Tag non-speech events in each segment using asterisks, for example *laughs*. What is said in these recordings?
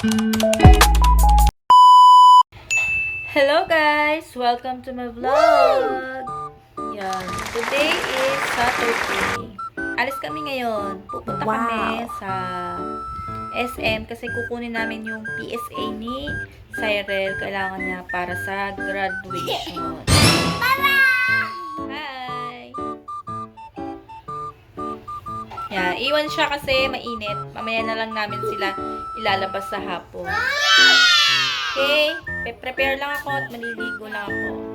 Hello guys! Welcome to my vlog! Yan. Today is Saturday. Alis kami ngayon. Pupunta Wow. kami sa SM kasi kukunin namin yung PSA ni Cyril. Kailangan niya para sa graduation. Yan. Iwan siya kasi mainit. Mamaya na lang namin sila ilalabas sa hapon. Okay? Pe-prepare lang ako at maliligo lang ako.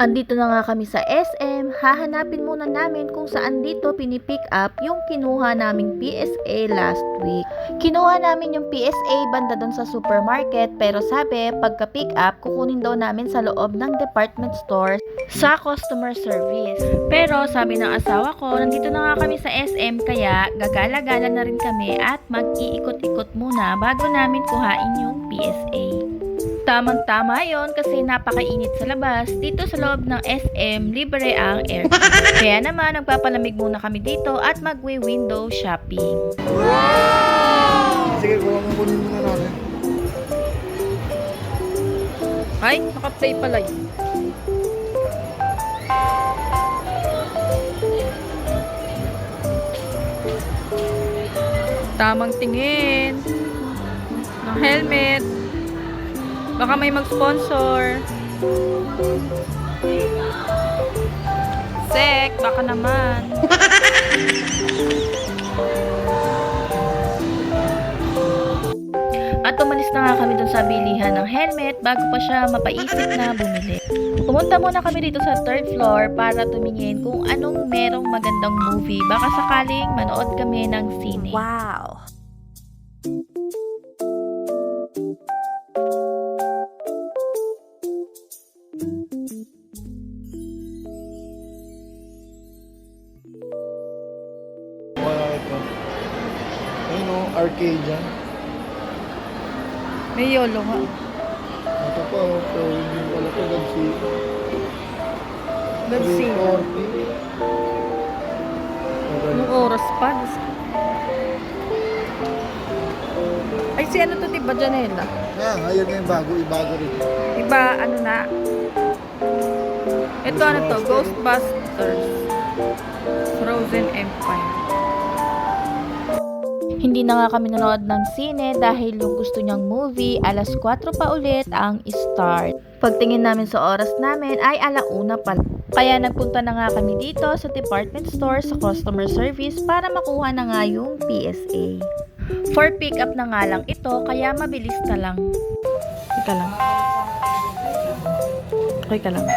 Andito na nga kami sa SM, hahanapin muna namin kung saan dito pinipick up yung kinuha naming PSA last week. Kinuha namin yung PSA banda doon sa supermarket pero sabi pagka pick up kukunin daw namin sa loob ng department store sa customer service. Pero sabi ng asawa ko, nandito na nga kami sa SM kaya gagala-gala na rin kami at mag-iikot-ikot muna bago namin kuhain yung PSA. Tamang-tama yon kasi napakainit sa labas. Dito sa loob ng SM, libre ang aircon. Kaya naman, nagpapalamig muna kami dito at magwi-window shopping. Sige, kuha mo kunin muna natin. Ay, naka-play pala yun. Tamang tingin ng helmet. Baka may mag-sponsor. Sek, baka naman. *laughs* At umalis na nga kami dun sa bilihan ng helmet bago pa siya mapaisip na bumili. Pumunta muna kami dito sa third floor para tumingin kung anong merong magandang movie. Baka sakaling manood kami ng sine. Wow! 100k dyan. May yolo nga. Ito po, oh, so hindi pala ito Godzilla. Godzilla. 340. Anong oras pa? Ay, si ano to, diba Janela? Ah, ayun yung bago, ibago rin. Iba, ano na? Ito ano to, Ghostbusters. Frozen Empire. Hindi na nga kami nanood ng sine dahil yung gusto niyang movie, alas 4 pa ulit ang start. Pagtingin namin sa oras namin ay alauna pa. Kaya nagpunta na nga kami dito sa department store sa customer service para makuha na nga yung PSA. For pick up na nga lang ito kaya mabilis na lang. Teka lang. Okay ka lang.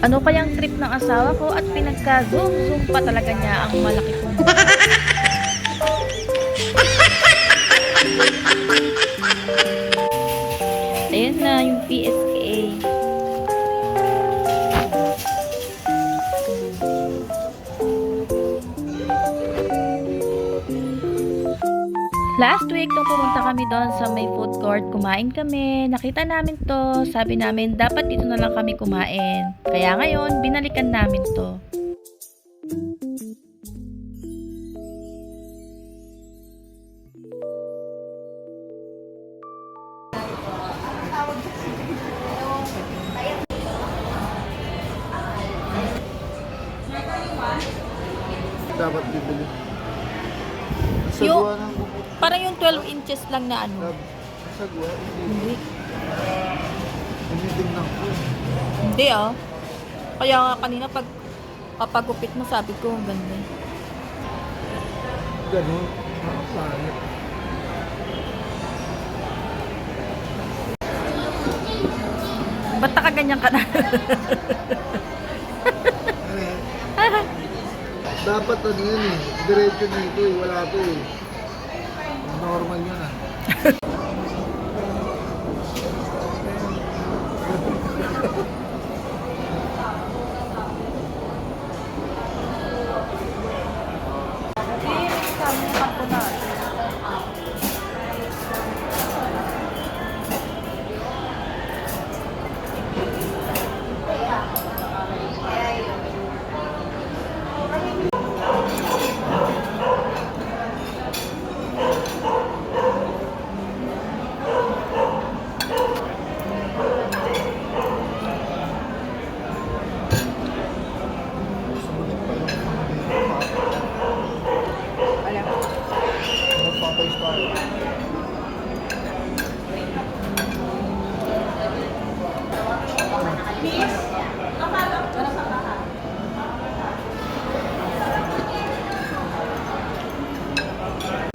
Ano kayang trip ng asawa ko at pinagka-zoom-zoom pa talaga niya ang malaki kong *laughs* Ayan na yung PSA. Last week, nung pumunta kami doon sa may food court, kumain kami. Nakita namin to. Sabi namin, dapat dito na lang kami kumain. Kaya ngayon, binalikan namin to. Dapat bibili. Sa guwa ng. Parang yung 12 inches lang na ano. Hindi. Hindi. Tinitingnan ko. Hindi ah. Kaya nga kanina pag papagupit mo sabi ko ang ganda. Ganun. Ang pangit. Ba't nakaganyan ka na? Eh, Dapat ano yun eh. Diretso dito eh. Wala to eh. Normal yun ah. *laughs*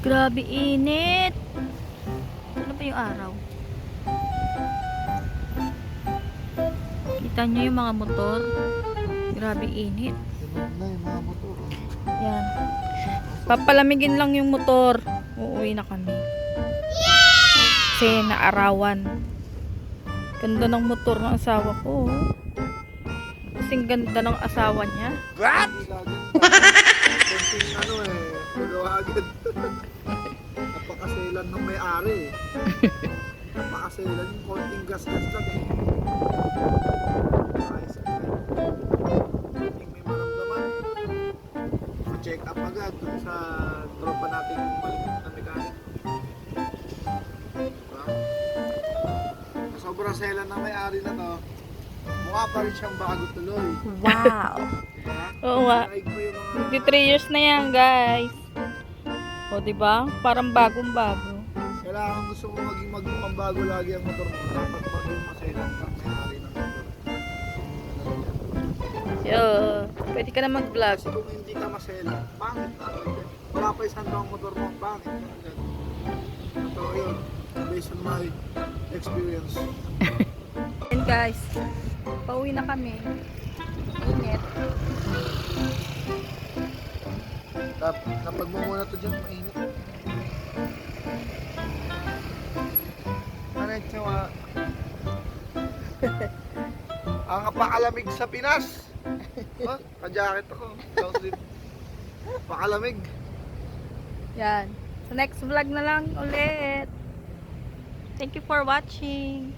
Grabe init. Ano ba yung araw? Kita nyo yung mga motor? Grabe init. Na yung mga motor. oh. Yan. Papalamigin lang yung motor. Uuwi na kami. Kasi naarawan. Ganda ng motor ng asawa ko. oh. Kasing ganda ng asawa niya. Konting ano eh, agad. *laughs* Napakaselan ng may-ari *laughs* eh. Napakaselan yung konting gas-gas lang eh. Ayos. Konting may maramdaman. check up agad dun sa tropa natin yung malimit na mekanik. Diba? Sa Sobrang selan ng may-ari na to, mukha pa rin siyang bago tuloy. Wow! Diba? Oo nga. Like mo yung mga... Magti 3 years na yan, guys. O, di ba? Parang bagong-bago. Kailangan gusto mo maging magmukhang bago lagi ang motor mo. Dapat maging maselan ka may-ari ng motor. Yo, pwede ka na mag-vlog. Kasi kung hindi ka maselan, pangit na. Wala pa isang taong motor mo, pangit. Totoo yun. Based on my experience. *laughs* And guys, pauwi na kami. Init. Tap, napag mo muna to dyan, mainit. Ano yung tsawa? *laughs* Ang pakalamig sa Pinas. Oh, ka-jacket ako. Sleeve. Pakalamig. Yan. Sa next vlog na lang ulit. Thank you for watching.